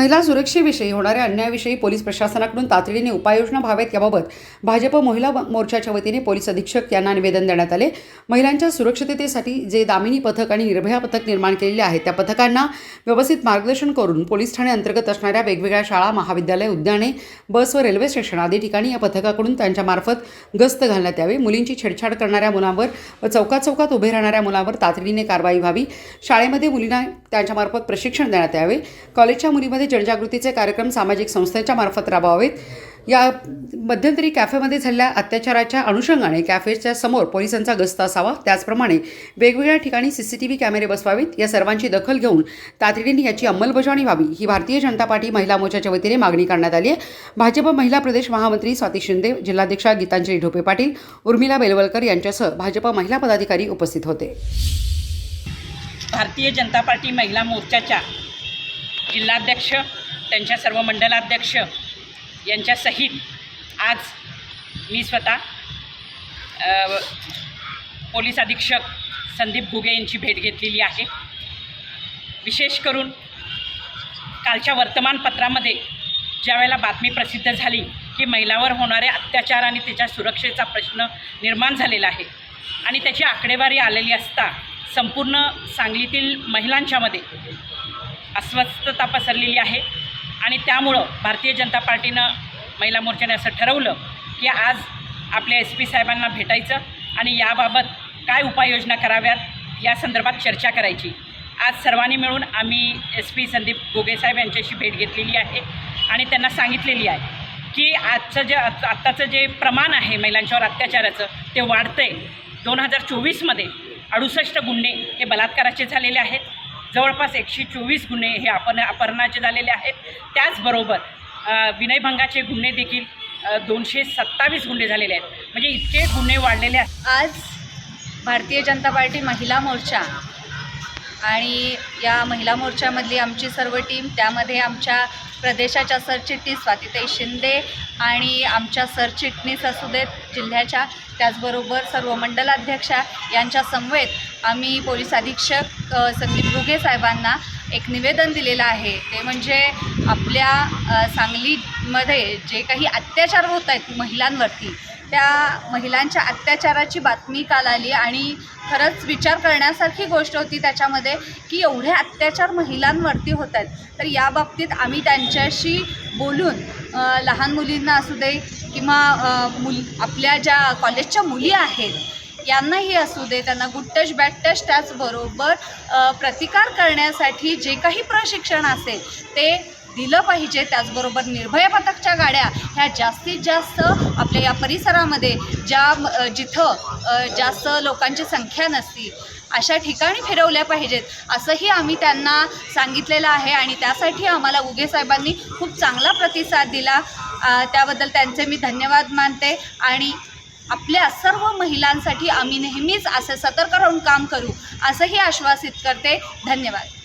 महिला सुरक्षेविषयी होणाऱ्या अन्यायाविषयी पोलीस प्रशासनाकडून तातडीने उपाययोजना व्हाव्यात याबाबत भाजप महिला मोर्चाच्या वतीने पोलीस अधीक्षक यांना निवेदन देण्यात आले. महिलांच्या सुरक्षिततेसाठी जे दामिनी पथक आणि निर्भया पथक निर्माण केलेले आहेत त्या पथकांना व्यवस्थित मार्गदर्शन करून पोलीस ठाणे अंतर्गत असणाऱ्या वेगवेगळ्या शाळा महाविद्यालय उद्याने बस व रेल्वे स्टेशन आदी ठिकाणी या पथकाकडून त्यांच्यामार्फत गस्त घालण्यात यावे. मुलींची छेडछाड करणाऱ्या मुलांवर व चौकात चौकात उभे राहणाऱ्या मुलांवर तातडीने कारवाई व्हावी. शाळेमध्ये मुलींना त्यांच्यामार्फत प्रशिक्षण देण्यात यावे. कॉलेजच्या मुलीमध्ये जनजागृतीचे कार्यक्रम सामाजिक संस्थेच्या मार्फत राबवावेत. या मध्यंतरी कॅफेमध्ये झालेल्या अत्याचाराच्या अनुषंगाने कॅफेच्या समोर पोलिसांचा गस्त असावा. त्याचप्रमाणे वेगवेगळ्या ठिकाणी सी सी टी व्ही कॅमेरे बसवावेत. या सर्वांची दखल घेऊन तातडीने याची अंमलबजावणी व्हावी. ही भारतीय जनता पार्टी महिला मोर्चाच्या वतीने मागणी करण्यात आली आहे. भाजप महिला प्रदेश महामंत्री स्वाती शिंदे जिल्हाध्यक्षा गीतांजली ढोपे पाटील उर्मिला बेलवलकर यांच्यासह भाजप महिला पदाधिकारी उपस्थित होते. भारतीय जनता पार्टी महिला मोर्चाच्या जिल्हाध्यक्ष त्यांच्या सर्व मंडलाध्यक्ष यांच्यासहित आज मी स्वतः पोलीस अधीक्षक संदीप घुगे यांची भेट घेतलेली आहे. विशेष करून कालच्या वर्तमानपत्रामध्ये ज्यावेळेला बातमी प्रसिद्ध झाली की महिलावर होणारे अत्याचार आणि त्याच्या सुरक्षेचा प्रश्न निर्माण झालेला आहे आणि त्याची आकडेवारी आलेली असता संपूर्ण सांगलीतील महिलांच्यामध्ये अस्वस्थता पसरलेली आहे. आणि त्यामुळं भारतीय जनता पार्टीनं महिला मोर्चाने असं ठरवलं की आज आपल्या एस पी साहेबांना भेटायचं आणि याबाबत काय उपाययोजना कराव्यात या संदर्भात चर्चा करायची. आज सर्वांनी मिळून आम्ही एस पी संदीप गोगेसाहेब यांच्याशी भेट घेतलेली आहे आणि त्यांना सांगितलेली आहे की आजचं जे आत- आत्ताचं जे प्रमाण आहे महिलांच्यावर अत्याचाराचं ते वाढतं आहे दोन हजार चोवीसमध्ये अडुसष्ट गुन्हे हे बलात्काराचे झालेले आहेत. जवळपास एकशे चोवीस गुन्हे हे अपन अपहरणाचे झालेले आहेत. त्याचबरोबर विनयभंगाचे गुन्हे देखील दोनशे सत्तावीस गुन्हे झालेले आहेत. म्हणजे इतके गुन्हे वाढलेले आहेत. आज भारतीय जनता पार्टी महिला मोर्चा आणि या महिला मोर्चामधली आमची सर्व टीम त्यामध्ये आमच्या प्रदेशाच्या सरचिटणीस स्वातीताई शिंदे आणि आमच्या सरचिटणीस असू देत जिल्ह्याच्या त्याचबरोबर सर्व मंडलाध्यक्षा यांच्या समवेत आम्ही पोलीस अधीक्षक संदीप घुगे साहेबांना एक निवेदन दिलेलं आहे. ते म्हणजे आपल्या सांगलीमध्ये जे काही अत्याचार होत आहेत महिलांवरती त्या महिलांच्या अत्याचाराची बातमी काल आली आणि खरंच विचार करण्यासारखी गोष्ट होती त्याच्यामध्ये की एवढे अत्याचार महिलांवरती होत आहेत. तर या बाबतीत आम्ही त्यांच्याशी बोलून लहान मुलींना असू दे किंवा मुल आपल्या ज्या कॉलेजच्या मुली आहेत यांनाही असू दे त्यांना गुड टच बॅड टच त्याचबरोबर प्रतिकार करण्यासाठी जे काही प्रशिक्षण असेल ते दिलं पाहिजे. त्याचबरोबर निर्भय पथकच्या गाड्या ह्या जास्तीत जास्त आपल्या या परिसरामध्ये ज्या जिथं जास्त लोकांची संख्या नसती अशा ठिकाणी फिरवल्या पाहिजेत. असंही आम्ही त्यांना सांगितलेलं आहे आणि त्यासाठी आम्हाला उगे साहेबांनी खूप चांगला प्रतिसाद दिला. त्याबद्दल त्यांचे मी धन्यवाद मानते आणि आपल्या सर्व महिलांसाठी आम्ही नेहमीच असं सतर्क राहून काम करू असंही आश्वासित करते. धन्यवाद.